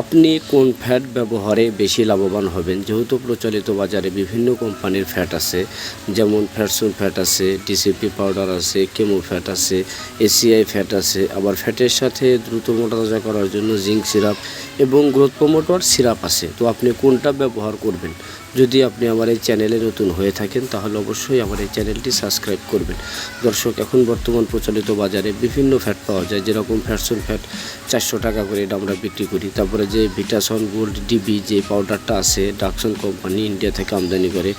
আপনি কোন ফ্যাট ব্যবহারে বেশি লাভবান হবেন? যেহেতু প্রচলিত বাজারে বিভিন্ন কোম্পানির ফ্যাট আছে, যেমন ফ্যাটসুন ফ্যাট আছে ডিসিপি পাউডার আছে, কেমো ফ্যাট আছে, এসিআই ফ্যাট আছে। আবার ফ্যাটের সাথে দ্রুত মোটা তাজা করার জন্য জিঙ্ক সিরাপ এবং গ্রোথ প্রমোটর সিরাপ আছে। তো আপনি কোনটা ব্যবহার করবেন? যদি আপনি আমার এই চ্যানেলে নতুন হয়ে থাকেন, তাহলে অবশ্যই আমার এই চ্যানেলটি সাবস্ক্রাইব করবেন। দর্শক, এখন বর্তমান প্রচলিত বাজারে বিভিন্ন ফ্যাট পাওয়া যায়। যেরকম ফ্যাটসুন ফ্যাট চারশো টাকা করে এটা আমরা বিক্রি করি, তারপরে যে ভিটাসন গোল্ড ডিবি যে পাউডারটা আছে ডাকসন কোম্পানি ইন্ডিয়া থেকে আমদানি করে,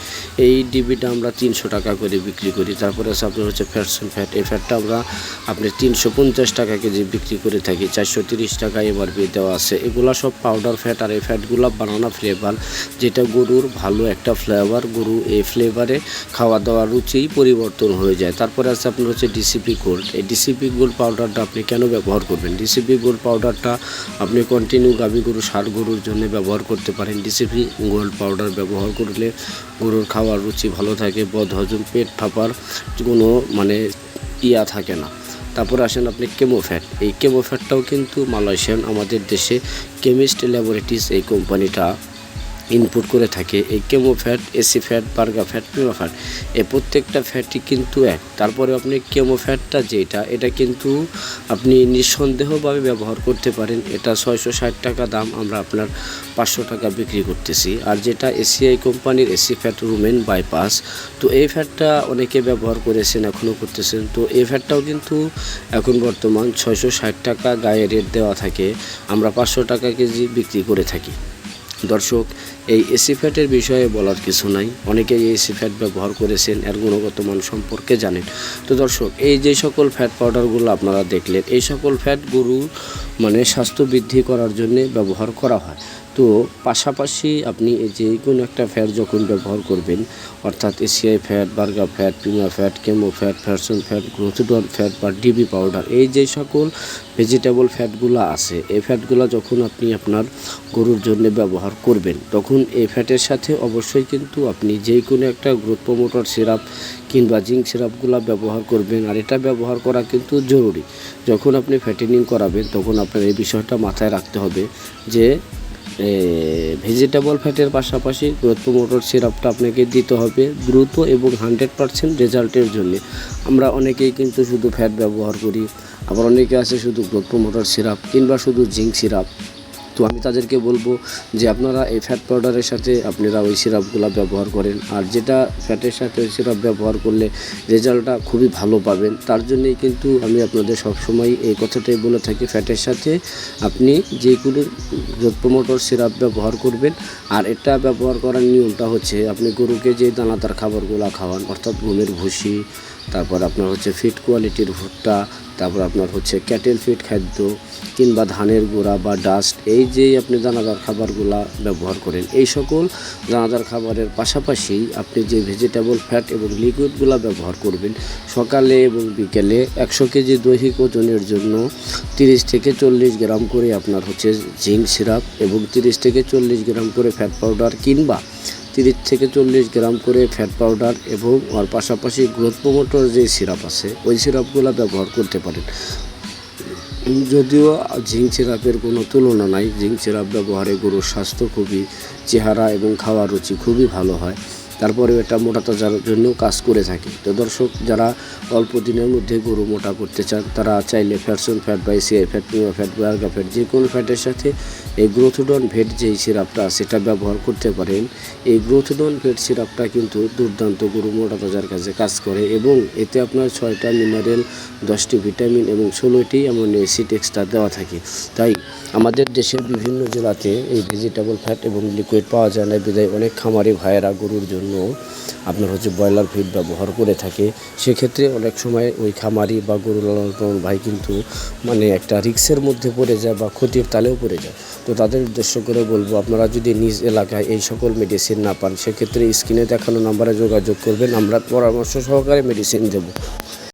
এই ডিবিটা আমরা তিনশো টাকা করে বিক্রি করি। তারপরে আছে আপনার হচ্ছে ফ্যাটসন ফ্যাট এই ফ্যাটটা আমরা আপনি তিনশো পঞ্চাশ টাকা কেজি বিক্রি করে থাকি, চারশো তিরিশ টাকা এমআরপি দেওয়া আছে। এগুলা সব পাউডার ফ্যাট আর এই ফ্যাটগুলো বানানো ফ্লেভার যেটা গরুর ভালো একটা ফ্লেভার গরু এই ফ্লেভারে খাওয়া দাওয়ার রুচিই পরিবর্তন হয়ে যায়। তারপরে আছে আপনার হচ্ছে ডিসিপি গোল্ড এই ডিসিপি গোল্ড পাউডারটা আপনি কেন ব্যবহার করবেন? ডিসিপি গোল্ড পাউডারটা আপনি কন্টিনিউ গাভী গরু, ষাট গরুর জন্য ব্যবহার করতে পারেন। ডিসিপি গোল্ড পাউডার ব্যবহার করলে গরুর খাওয়ার রুচি ভালো থাকে, বদ হজম, পেট ফাঁপার কোনো মানে ইয়া থাকে না। তারপর আসেন আপনি কেমোফ্যাট এই কেমোফ্যাটটাও কিন্তু মালয়েশিয়ান, আমাদের দেশে কেমিস্ট ল্যাবরেটরিজ এই কোম্পানিটা ইনপুট করে থাকে। এই কেমো ফ্যাট এসি ফ্যাট বার্গা ফ্যাট পিমা ফ্যাট এই প্রত্যেকটা ফ্যাটই কিন্তু এক। তারপরে আপনি কেমো ফ্যাটটা যেটা, এটা কিন্তু আপনি নিঃসন্দেহভাবে ব্যবহার করতে পারেন। এটা ছয়শো ষাট টাকা দাম, আমরা আপনার পাঁচশো টাকা বিক্রি করতেছি। আর যেটা এসিআই কোম্পানির এসি ফ্যাট রুমেন বাইপাস তো এই ফ্যাটটা অনেকে ব্যবহার করেছেন এখনও করতেছেন। তো এই ফ্যাটটাও কিন্তু এখন বর্তমান ছয়শো ষাট টাকা গায়ে রেট দেওয়া থাকে। আমরা পাঁচশো টাকা কেজি বিক্রি করে থাকি। দর্শক, এই এসি ফ্যাটের বিষয়ে বলার কিছু নাই। অনেকেই এই এসি ফ্যাট ব্যবহার করেছেন, এর গুণগত মান সম্পর্কে জানেন। তো দর্শক, এই যে সকল ফ্যাট পাউডারগুলো আপনারা দেখলেন, এই সকল ফ্যাট গরু মানে স্বাস্থ্য বৃদ্ধি করার জন্য ব্যবহার করা হয়। তো পাশাপাশি আপনি যে কোনো একটা ফ্যাট যখন ব্যবহার করবেন, অর্থাৎ এসিআই ফ্যাট বার্গা fat পিমা fat Kemo fat Fatsun fat গ্রোথডন fat বা ডিবি পাউডার এই যে সকল ভেজিটেবল ফ্যাটগুলো আছে, এই ফ্যাটগুলো যখন আপনি আপনার গরুর জন্য ব্যবহার করবেন, তখন এই ফ্যাটের সাথে অবশ্যই কিন্তু আপনি যে কোনো একটা গ্রোথ প্রমোটর সিরাপ কিংবা জিঙ্ক সিরাপগুলো ব্যবহার করবেন, আর এটা ব্যবহার করা কিন্তু জরুরি। যখন আপনি ফ্যাটেনিং করাবেন, তখন আপনার এই বিষয়টা মাথায় রাখতে হবে যে ভেজিটেবল ফ্যাটের পাশাপাশি গ্রোথ মোটর সিরাপটা আপনাকে দিতে হবে দ্রুত এবং হান্ড্রেড পারসেন্ট রেজাল্টের জন্য। আমরা অনেকেই কিন্তু শুধু ফ্যাট ব্যবহার করি, আবার অনেকে আছে শুধু গ্রোথ মোটর সিরাপ কিংবা শুধু জিঙ্ক সিরাপ। তো আমি তাদেরকে বলব যে আপনারা এই ফ্যাট পাউডারের সাথে আপনারা ওই সিরাপগুলো ব্যবহার করেন। আর যেটা ফ্যাটের সাথে ওই সিরাপ ব্যবহার করলে রেজাল্টটা খুবই ভালো পাবেন। তার জন্যই কিন্তু আমি আপনাদের সবসময় এই কথাটাই বলে থাকি ফ্যাটের সাথে আপনি যেগুলো গ্রোথ প্রমোটর সিরাপ ব্যবহার করবেন। আর এটা ব্যবহার করার নিয়মটা হচ্ছে আপনি গরুকে যে দানাদার খাবারগুলো খাওয়ান, অর্থাৎ গমের ভুসি তারপর আপনার হচ্ছে ফিট কোয়ালিটির ভুট্টা, তারপর আপনার হচ্ছে ক্যাটেল ফিট খাদ্য, কিংবা ধানের গুঁড়া বা ডাস্ট এই যে আপনি দানাদার খাবারগুলা ব্যবহার করেন, এই সকল দানাদার খাবারের পাশাপাশি আপনি যে ভেজিটেবল ফ্যাট এবং লিকুইডগুলা ব্যবহার করবেন, সকালে এবং বিকেলে একশো কেজি দৈহিক ওজনের জন্য তিরিশ থেকে চল্লিশ গ্রাম করে আপনার হচ্ছে জিঙ্ক সিরাপ এবং তিরিশ থেকে চল্লিশ গ্রাম করে ফ্যাট পাউডার কিংবা তিরিশ থেকে চল্লিশ গ্রাম করে ফ্যাট পাউডার এবং ওর পাশাপাশি গ্রোথ প্রমোটর যে সিরাপ আছে, ওই সিরাপগুলো ব্যবহার করতে পারেন। যদিও জিঙ্ক সিরাপের কোনো তুলনা নাই। জিঙ্ক সিরাপ ব্যবহারে গরুর স্বাস্থ্য খুবই, চেহারা এবং খাওয়ার রুচি খুবই ভালো হয়। তারপরে এটা মোটা তাজার জন্য কাজ করে থাকে। তো দর্শক, যারা অল্প দিনের মধ্যে গরু মোটা করতে চান, তারা চাইলে ফ্যাটসন ফ্যাট বা এসিআই ফ্যাট পিমা ফ্যাট বার্গা ফ্যাট যে কোনো ফ্যাটের সাথে এই গ্রোথডন ভেট যেই সিরাপটা সেটা ব্যবহার করতে পারেন। এই গ্রোথডন ভেট সিরাপটা কিন্তু দুর্দান্ত গরু মোটা তাজার কাছে কাজ করে এবং এতে আপনার ছয়টা মিনারেল দশটি ভিটামিন এবং ষোলোটি এমন অ্যাসিড এক্সট্রা দেওয়া থাকে। তাই আমাদের দেশের বিভিন্ন জেলাতে এই ভেজিটেবল ফ্যাট এবং লিকুইড পাওয়া যায় না। বিদায়, অনেক খামারি ভাইয়েরা গরুর জন্য আপনার হচ্ছে ব্রয়লার ফিড ব্যবহার করে থাকে। সেক্ষেত্রে অনেক সময় ওই খামারি বা গরু লালন ভাই কিন্তু মানে একটা রিক্সের মধ্যে পড়ে যায় বা ক্ষতির তালেও পড়ে যায়। তো তাদের উদ্দেশ্য করে বলব, আপনারা যদি নিজ এলাকায় এই সকল মেডিসিন না পান, সেক্ষেত্রে স্ক্রিনে দেখানো নাম্বারে যোগাযোগ করবেন। আমরা পরামর্শ সহকারে মেডিসিন দেবো।